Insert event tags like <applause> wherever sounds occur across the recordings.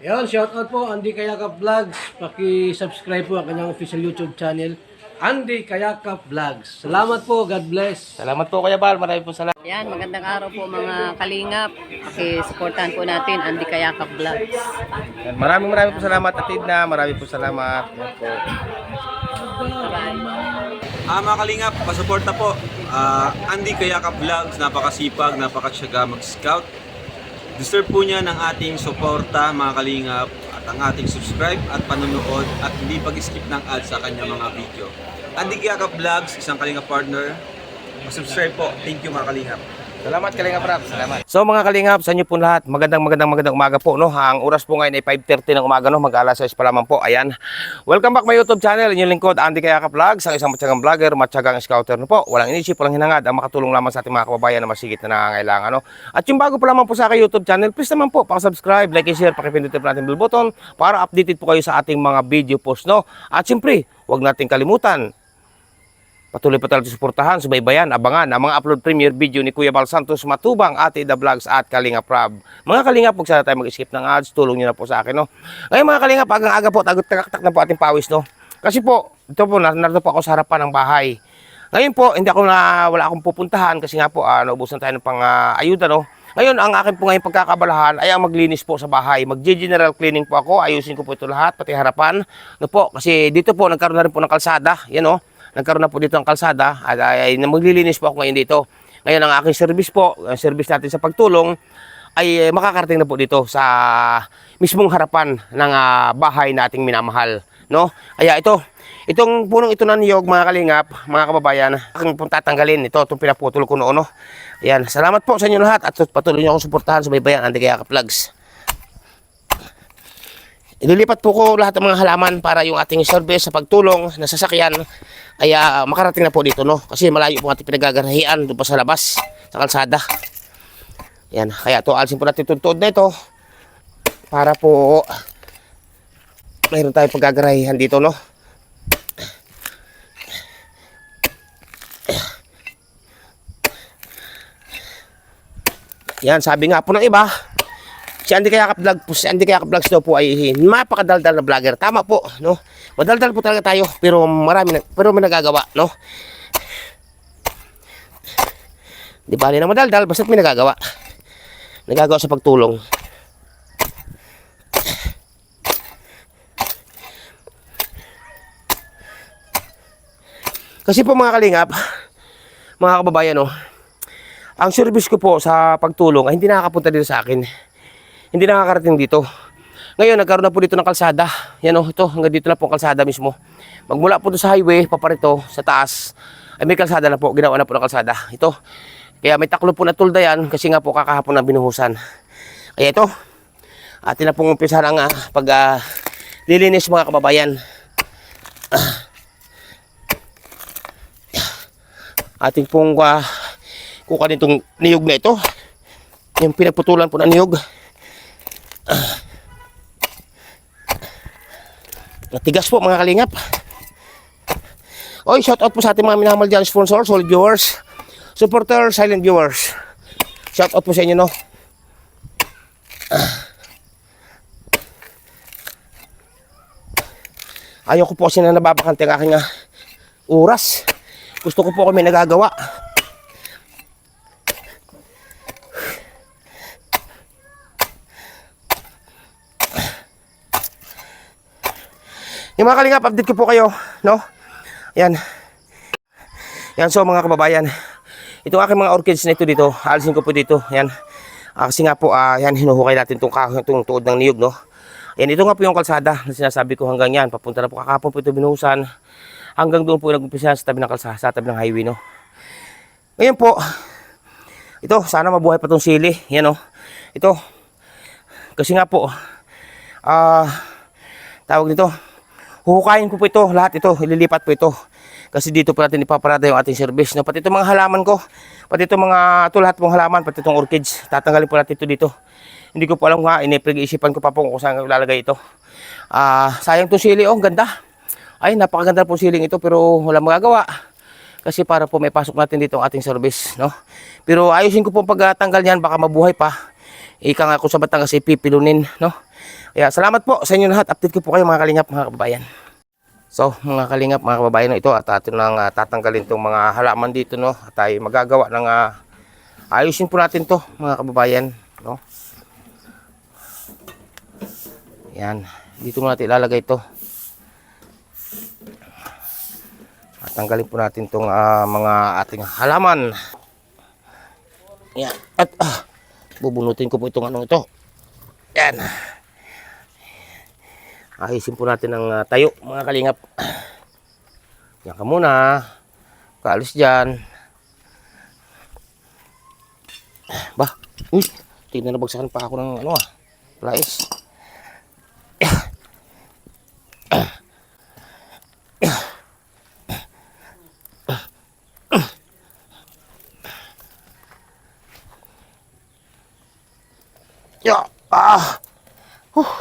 Yan, shout out po Andy Kayakap Vlogs. Paki-subscribe po ang kanyang official YouTube channel, Andy Kayakap Vlogs. Salamat po, God bless. Salamat po Kuya Bal, marami po salamat. Yan, magandang araw po mga kalingap. Pakisuportahan po natin Andy Kayakap Vlogs. Yan, Maraming maraming po salamat Atid na, maraming po salamat. Yan po. Ah, mga kalingap, pasuporta po. Ah, Andy Kayaka Vlogs, napakasipag, napakasyaga mag-scout. Deserve po niya ng ating suporta, mga kalingap, at ang ating subscribe at panonood at hindi pag-skip ng ads sa kanyang mga video. Andy Kayaka Vlogs, isang kalingap partner. Subscribe po. Thank you mga kalingap. Salamat Kalingap Rap, salamat. So mga Kalingap, sa inyo po lahat, magandang magandang magandang umaga po. No? Ang oras po ngayon ay 5.30 ng umaga, no? mag-alas 6 pa lamang po. Ayan. Welcome back my YouTube channel, inyong lingkod, Andy Kayaka Vlogs, ang isang matyagang vlogger, matyagang scouter no po. Walang inisip, walang hinangad, ang makatulong lamang sa ating mga kababayan na masigit na nangangailangan. No? At yung bago pa lamang po sa aking YouTube channel, please naman po, pakasubscribe, like and share, pakipindutin po natin bell button para updated po kayo sa ating mga video post. No? At siyempre, huwag nating kalimutan, Patuloy pa tayo suportahan, subaybayan, abangan ang mga upload premiere video ni Kuya Bal Santos Matubang, Ate The Vlogs at Kalinga Prab. Mga Kalinga, huwag sana tayo mag-skip ng ads, tulong nyo na po sa akin. No? Ngayon mga Kalinga, agang aga po, tagot takak na po ating pawis. No? Kasi po, ito po, nar- narito po ako sa harapan ng bahay. Ngayon po, hindi ako na, wala akong pupuntahan kasi nga po, ah, naubusan tayo ng pang ah, ayuda. No? Ngayon, ang akin po ngayon pagkakabalahan ay ang maglinis po sa bahay. Mag-general cleaning po ako, ayusin ko po ito lahat, pati harapan. No po, kasi dito po, nagkaroon na rin po ng kalsada. Yan o, nagkaroon na po dito ng kalsada at ay, ay, maglilinis po ako ngayon dito. Ngayon ang aking service po, ang service natin sa pagtulong ay eh, makakarating na po dito sa mismong harapan ng ah, bahay nating minamahal, no? Kaya ito, itong punong ito na niyog mga kalingap, mga kababayan, aking pong tatanggalin ito, itong pinaputol ko noon, no? Ayan, salamat po sa inyo lahat at patuloy niyo akong suportahan sa baybayan, Andy Kaya Vlogs. Ililipat po ko lahat ng mga halaman para yung ating service sa pagtulong na sasakyan kaya makarating na po dito no kasi malayo po ating pinagagarahian doon pa sa labas sa kalsada. Yan, kaya to alisin po natin itong tuod na ito para po mayroon tayong paggagarahihan dito no. Yan, sabi nga po ng iba, Si Andy Kayakap Vlog po, si Andy Kayakap Vlogs daw po ay napakadaldal na vlogger. Tama po, no? Madaldal po talaga tayo, pero marami na, pero may nagagawa, no? Di ba na madaldal, basta may nagagawa. Nagagawa sa pagtulong. Kasi po mga kalingap, mga kababayan, no? Ang service ko po sa pagtulong ay hindi nakakapunta dito sa akin hindi nakakarating dito. Ngayon, nagkaroon na po dito ng kalsada. Yan o, ito, hanggang dito na po ang kalsada mismo. Magmula po sa highway, paparito, sa taas, ay may kalsada na po, ginawa na po ng kalsada. Ito, kaya may taklo po na tulda yan, kasi nga po kakahapon na binuhusan. Kaya ito, atin na pong umpisahan ang ah, pag ah, lilinis mga kababayan. Ating pong uh, kukunin itong niyog na ito. Yung pinagputulan po ng niyog. <clears throat> Natigas po mga kalingap. Oy, shout out po sa ating mga minamahal dyan sponsor, solid viewers, supporter, silent viewers. Shout out po sa inyo no. Ayaw ko po kasi na nababakante ang aking ah, oras. Gusto ko po may nagagawa. Yung mga kalingap, update ko po kayo, no? Yan. Yan, so mga kababayan. Itong aking mga orchids na ito dito, alisin ko po dito. Yan. Ah, kasi nga po, ah, yan, hinuhukay natin itong, itong tuod ng niyog, no? Yan, ito nga po yung kalsada na sinasabi ko hanggang yan. Papunta na po kakapon po ito binuhusan. Hanggang doon po nag-umpisa sa tabi ng kalsada, sa tabi ng highway, no? Ngayon po, ito, sana mabuhay pa tong sili. Yan, no? Ito, kasi nga po, ah, tawag nito, huhukayin ko po ito, lahat ito, ililipat po ito. Kasi dito po natin ipaparada yung ating service. No? Pati itong mga halaman ko, pati itong mga, ito lahat pong halaman, pati itong orchids, tatanggalin po natin ito dito. Hindi ko po alam nga, inipag-isipan ko pa po kung saan ilalagay ito. Ah, sayang itong sili, oh, ganda. Ay, napakaganda po siling ito, pero wala magagawa. Kasi para po may pasok natin dito ang ating service, no? Pero ayusin ko po pagtanggal niyan, baka mabuhay pa. Ika nga kung sa Batangas ipipilunin, no? Kaya salamat po sa inyo lahat. Update ko po kayo mga kalingap, mga kababayan. So, mga kalingap, mga kababayan, ito at atin nang ah, tatanggalin tong mga halaman dito, no? At tayo magagawa ng ah, ayusin po natin to, mga kababayan, no? Yan. Dito muna natin ilalagay to. At tanggalin po natin tong ah, mga ating halaman. Yan. At ah, bubunutin ko po itong anong ito. Yan. Ayusin po natin ang ah, tayo, mga kalingap. Yan ka muna. Kaalis dyan. Ba, uy, tignan na bagsakan pa ako ng ano ah. Lais. Ya, ah. Huh.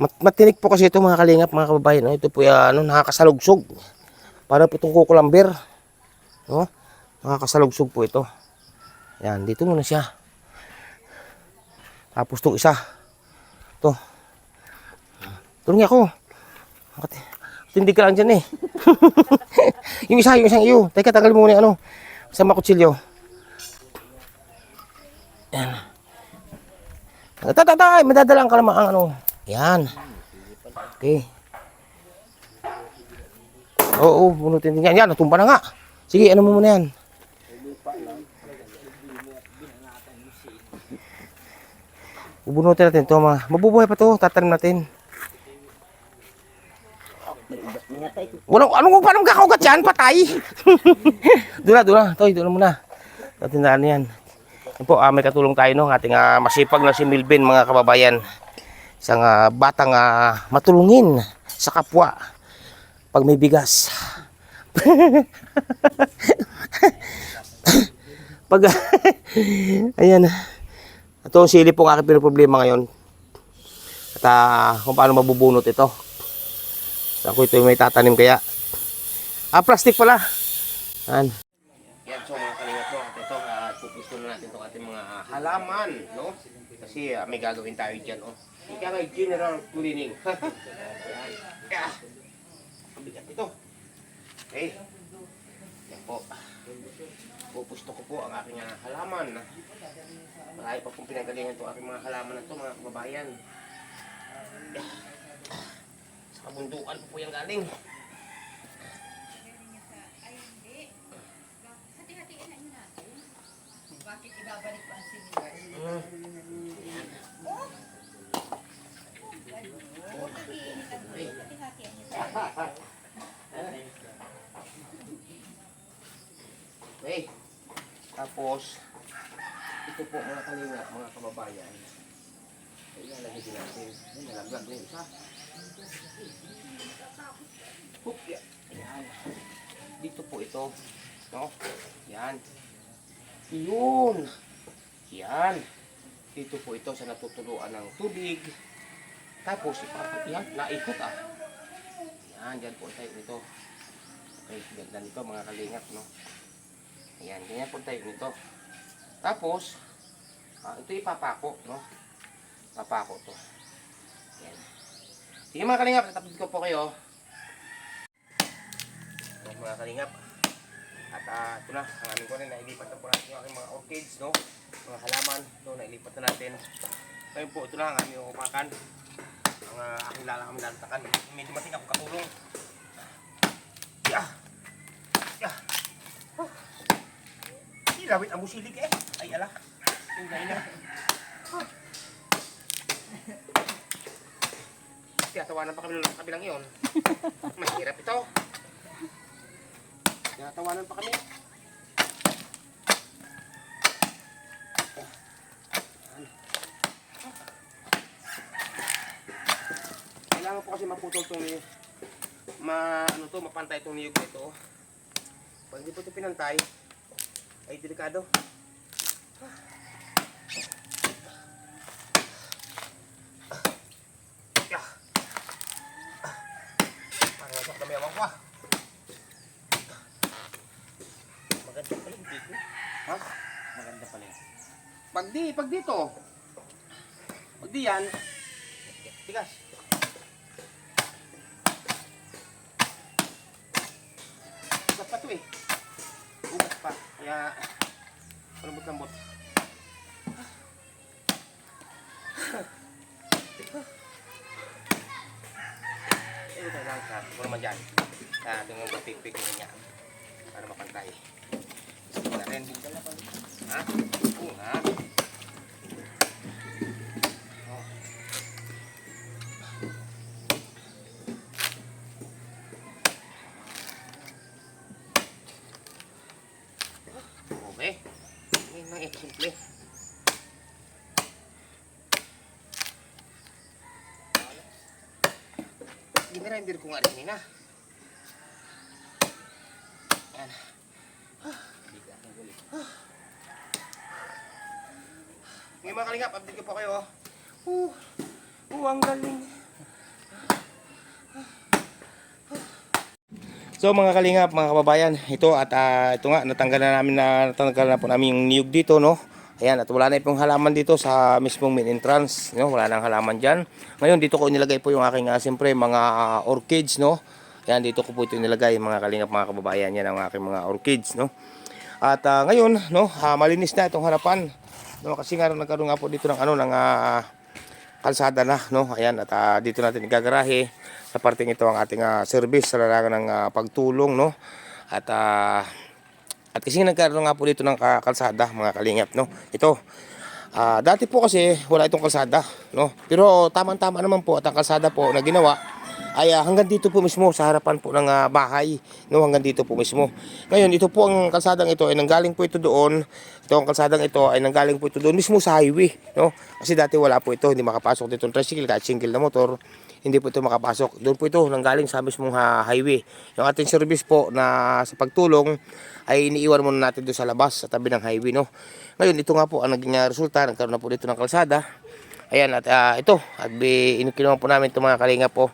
Mat matinik po kasi ito mga kalingap, mga kababayan. No? Ito po yung ano, nakakasalugsog. Para po itong kukulamber. No? Nakakasalugsog po ito. Yan, dito muna siya. Tapos itong isa. Ito. Tulungi ako. Bakit? Hindi ka lang dyan eh. <laughs> yung isa, yung isang iyo. Teka, tanggalin mo muna yung ano. Sa makutsilyo. Yan. Tatatay, madadalang ka naman ang ano. Yan. Okay. Oo, bunutin din yan. Yan, natumba na nga. Sige, ano mo muna yan. Bubunutin natin to mga. Mabubuhay pa to, tatanim natin. Walang, anong paano kakaugat yan? Patay! doon na, doon na. Toy, doon na muna. Tatindaan yan. Yan po, ah, may katulong tayo no, ng ating ah, masipag na si Milvin mga kababayan. Isang ah, batang ah, matulungin sa kapwa pag may bigas. <laughs> pag <laughs> ayan. Ito ang sili po ang aking problema ngayon. At ah, kung paano mabubunot ito. Saan ko ito may tatanim kaya. Ah, plastic pala. Yan. Yan, so mga kalingap no, at ito, uh, pupusto na natin itong ating mga halaman, no? Kasi ah, may gagawin tayo dyan, oh. Ika nga, general cleaning. Yeah. <laughs> Ang bigat ito. Okay. Yan po. Pupusto ko po ang aking ah, halaman. Marami pa pong pinagalingan itong aking mga halaman na ito, mga kababayan. Yeah. Sa kabundukan po po yung galing. Tapos, ito po mga kalingap, mga kababayan. Ay, lalagay din natin. Ay, nalaglag na isa. Hoop, yan. Yan. Dito po ito. No? Yan. Yun. Yan. Dito po ito sa natutuluan ng tubig. Tapos, yan. Naikot ah. Yan, dyan po tayo nito. Okay, ganda nito mga kalingap, no? Ayan, ganyan po tayo nito. Tapos, ah, ito ipapako, no? Papako to. Ayan. Sige mga kalingap, tatapid ko po kayo. Ayan, mga kalingap. At ah, ito na, ang aming ko nailipat na po natin yung aking mga orchids, no? Mga halaman, ito, nailipat na natin. Ngayon po, ito na ang aming upakan. Ang uh, aking lalang kami lalatakan. May dumating ako katulong. Yeah! Ilawit ang musilig eh. Ay ala. Tunay na. Tinatawanan pa kami ng kabilang yun. Mahirap ito. Tinatawanan pa kami. Kailangan po kasi maputol itong ma ano to, mapantay itong niyog nito. Pag hindi po ito pinantay, ay delikado. Parang nasa kami awang ko ah. Ha? Maganda pala yun. Pag di, pag dito. di yan, tigas. Sa ating mga pipig niya. Para mapantay. Sige na rin. Ha? Oo ha? Okay. Ini eh, simple. Ginrender ko nga rin na. Yan. Ngayon mga kalingap, update ko po kayo. Uh, uh, ang galing. So mga kalingap, mga kababayan, ito at ah, ito nga natanggal na namin na natanggal na po namin yung niyog dito, no. Ayan, at wala na pong halaman dito sa mismong main entrance, no. Wala nang halaman diyan. Ngayon dito ko nilagay po yung aking uh, siyempre mga ah, orchids, no. Ayan, dito ko po ito nilagay mga kalingap, mga kababayan, yan ang aking mga orchids, no. At ah, ngayon, no, ah, malinis na itong harapan. No, kasi nga nagkaroon nga po dito ng ano ng ah, kalsada na, no. Ayan, at ah, dito natin igagarahe sa parting ito ang ating ah, service sa larangan ng ah, pagtulong, no. At ah, at kasi nagkaroon nga po dito ng ka- kalsada, mga kalingap, no. Ito. Ah, dati po kasi wala itong kalsada, no. Pero tamang-tama naman po at ang kalsada po na ginawa ay ah, hanggang dito po mismo sa harapan po ng ah, bahay, no, hanggang dito po mismo. Ngayon, ito po ang kalsadang ito ay nanggaling po ito doon. Ito ang kalsadang ito ay nanggaling po ito doon mismo sa highway, no. Kasi dati wala po ito, hindi makapasok dito ng tricycle kahit single na motor hindi po ito makapasok. Doon po ito nanggaling sa mismong ha- highway. Yung ating service po na sa pagtulong ay iniiwan muna natin doon sa labas sa tabi ng highway no. Ngayon ito nga po ang naging ah, resulta, nagkaroon na po dito ng kalsada. Ayan at ah, ito, at inukinuha po namin itong mga kalinga po.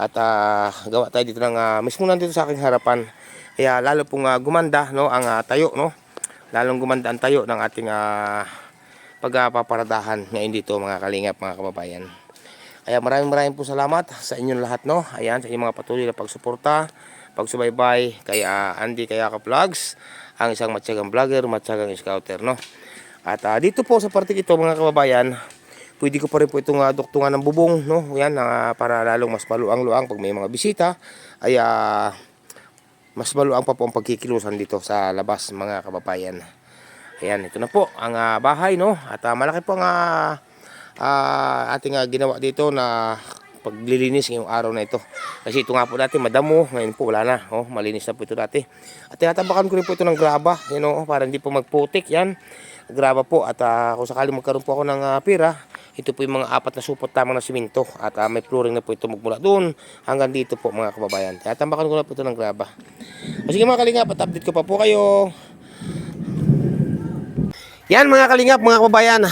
At ah, gawa tayo dito ng ah, mismo nandito sa aking harapan. Kaya lalo pong ah, gumanda no ang ah, tayo no. Lalong gumanda ang tayo ng ating ah, pagpaparadahan ngayon dito mga kalingap mga kababayan. Kaya maraming maraming po salamat sa inyong lahat no. Ayan sa inyong mga patuloy na pagsuporta, pagsubaybay kay ah, Andy Kayaka Vlogs, ang isang matyagang vlogger, matyagang scouter no. At ah, dito po sa parte ito mga kababayan, pwede ko pa rin po itong uh, duktungan ng bubong no. Yan ah, para lalong mas maluang-luang pag may mga bisita ay ah, mas maluang pa po ang pagkikilusan dito sa labas mga kababayan. Ayan, ito na po ang ah, bahay no. At ah, malaki po ang ah, ah, ating ah, ginawa dito na paglilinis ngayong araw na ito. Kasi ito nga po dati madamo, ngayon po wala na. Oh, malinis na po ito dati. At tinatabakan ko rin po ito ng graba, you know, para hindi po magputik yan. Graba po at ah, kung sakali magkaroon po ako ng ah, pira, ito po yung mga apat na supot tamang na simento at ah, may flooring na po ito magmula doon hanggang dito po mga kababayan. Kaya tambakan ko na po ito ng graba. O sige mga kalingap, at update ko pa po kayo. Yan mga kalingap, mga kababayan.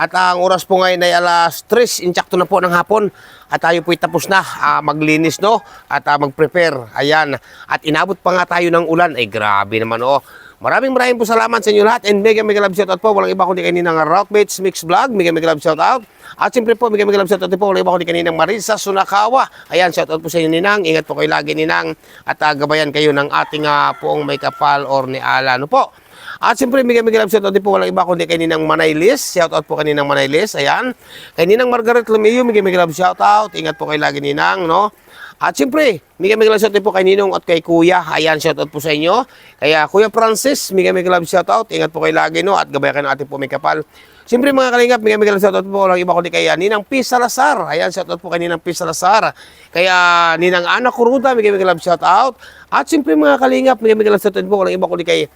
At ang oras po ngayon ay alas 3, inchakto na po ng hapon. At tayo po'y tapos na ah, maglinis, no? At ah, mag-prepare. Ayan. At inabot pa nga tayo ng ulan. Ay, grabe naman, oh. Maraming maraming po salamat sa inyo lahat. And mega mega love shoutout po. Walang iba kundi kaninang Rockmates Mix Vlog. Mega mega love shoutout. At siyempre po, mega mega love shoutout po. Walang iba kundi kaninang Marisa Sunakawa. Ayan, shoutout po sa inyo, Ninang. Ingat po kayo lagi, Ninang. At ah, gabayan kayo ng ating ah, poong may kapal or ni Ala. Ano po? At siyempre, mega love shoutout din po walang iba kundi kay Ninang Manaylis. Shoutout po kay Ninang Manaylis. Ayan. Kay Ninang Margaret Lumio, mega love shoutout. Ingat po kayo lagi Ninang, no? At siyempre, mega mega love shoutout po kay Ninong at kay Kuya. Ayan, shoutout po sa inyo. Kaya Kuya Francis, mega mega love shoutout. Ingat po kayo lagi, no? At gabayan kayo ng ating po may kapal. Siyempre mga kalingap, mega love shoutout po walang iba kundi kay ah, Ninang P. Salazar. Ayan, shoutout po kay Ninang P. Salazar. Kaya Ninang Ana Kuruda, mega love shoutout. At siyempre mga kalingap, mega love shoutout po walang iba kundi kay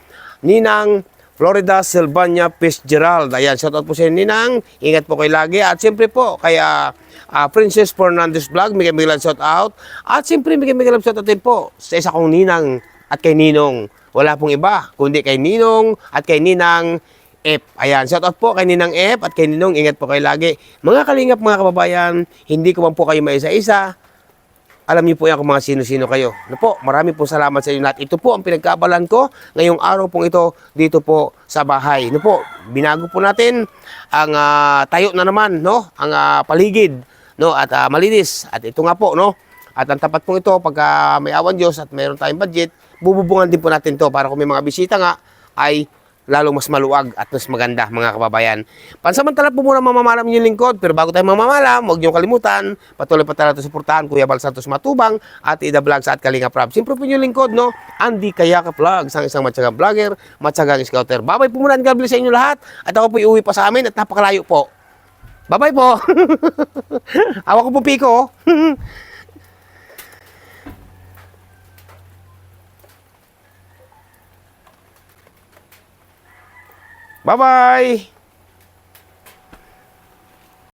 Ninang Florida Silvania Fitzgerald. Ayan, shoutout po sa Ninang. Ingat po kayo lagi. At siyempre po, kaya ah, Princess Fernandez Vlog, mega mega shout out. At siyempre, mega mega shout out din po sa isa kong Ninang at kay Ninong. Wala pong iba, kundi kay Ninong at kay Ninang F. Ayan, shout out po kay Ninang F at kay Ninong. Ingat po kayo lagi. Mga kalingap, mga kababayan, hindi ko man po kayo maisa-isa. Alam niyo po yan kung mga sino-sino kayo. Ano po, marami po salamat sa inyo lahat. Ito po ang pinagkabalan ko ngayong araw pong ito dito po sa bahay. Ano po, binago po natin ang ah, tayo na naman, no? Ang ah, paligid, no? At ah, malinis. At ito nga po, no? At ang tapat pong ito, pagka may awan Diyos at mayroon tayong budget, bububungan din po natin to para kung may mga bisita nga, ay lalong mas maluwag at mas maganda mga kababayan. Pansamantala po muna mamamalam yung lingkod, pero bago tayo mamamalam, huwag niyong kalimutan, patuloy pa natin suportahan Kuya Bal Santos Matubang at Ida Vlogs at Kalinga Prab. Siyempre po yung lingkod, no? Andy Kayaka Vlogs, ang isang matyagang vlogger, matyagang scouter. Babay po muna, God bless sa inyo lahat. At ako po iuwi pa sa amin at napakalayo po. Babay po. <laughs> Awa ko po piko. <laughs> Bye-bye!